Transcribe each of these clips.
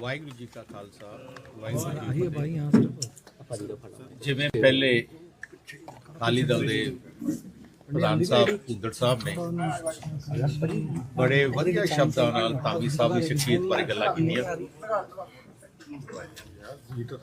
ਵਾਹਿਗੁਰੂ ਜੀ ਕਾ ਖਾਲਸਾ ਵਾਹਿਗੁਰੂ ਜੀ ਜਿਵੇਂ ਪਹਿਲੇ ਅਕਾਲੀ ਦਲ ਦੇ ਪ੍ਰਧਾਨ ਸਾਹਿਬ ਕੁੰਦੜ ਸਾਹਿਬ ਨੇ ਬੜੇ ਵਧੀਆ ਸ਼ਬਦਾਂ ਨਾਲ ਧਾਮੀ ਸਾਹਿਬ ਦੀ ਸ਼ਖਸੀਅਤ ਬਾਰੇ ਗੱਲਾਂ ਕੀਤੀਆਂ।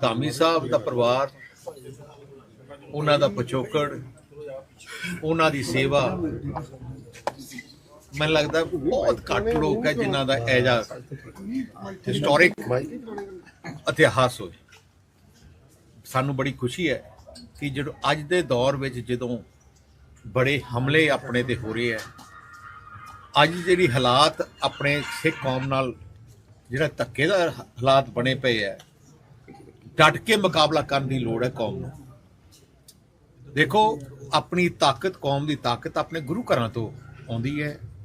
ਧਾਮੀ ਸਾਹਿਬ ਦਾ ਪਰਿਵਾਰ ਉਹਨਾਂ ਦਾ ਪਛੋਕੜ ਉਹਨਾਂ ਦੀ ਸੇਵਾ ਮੈਨੂੰ ਲੱਗਦਾ ਬਹੁਤ ਘੱਟ ਲੋਕ ਹੈ ਜਿਨ੍ਹਾਂ ਦਾ ਐਜਾ ਹਿਸਟੋਰਿਕ ਇਤਿਹਾਸ ਹੋਵੇ ਸਾਨੂੰ ਬੜੀ ਖੁਸ਼ੀ ਹੈ ਕਿ ਜਦੋਂ ਅੱਜ ਦੇ ਦੌਰ ਵਿੱਚ ਜਦੋਂ ਬੜੇ ਹਮਲੇ ਆਪਣੇ ਤੇ ਹੋ ਰਹੇ ਹੈ ਅੱਜ ਜਿਹੜੀ ਹਾਲਾਤ ਆਪਣੇ ਸਿੱਖ ਕੌਮ ਨਾਲ ਜਿਹੜਾ ਧੱਕੇ ਦਾ ਹਾਲਾਤ ਬਣੇ ਪਏ ਹੈ ਡਟ ਕੇ ਮੁਕਾਬਲਾ ਕਰਨ ਦੀ ਲੋੜ ਹੈ ਕੌਮ ਨੂੰ। ਦੇਖੋ ਆਪਣੀ ਤਾਕਤ ਕੌਮ ਦੀ ਤਾਕਤ ਆਪਣੇ ਗੁਰੂ ਘਰਾਂ ਤੋਂ ਆਉਂਦੀ ਹੈ।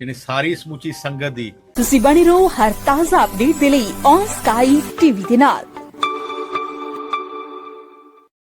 ਜਿਹਨੇ ਸਾਰੀ ਸਮੁੱਚੀ ਸੰਗਤ ਦੀ ਤੁਸੀਂ ਬਣੇ ਰਹੋ ਹਰ ਤਾਜ਼ਾ ਅਪਡੇਟ ਦੇ ਲਈ ਔਨ ਸਕਾਈ ਟੀਵੀ ਦੇ ਨਾਲ।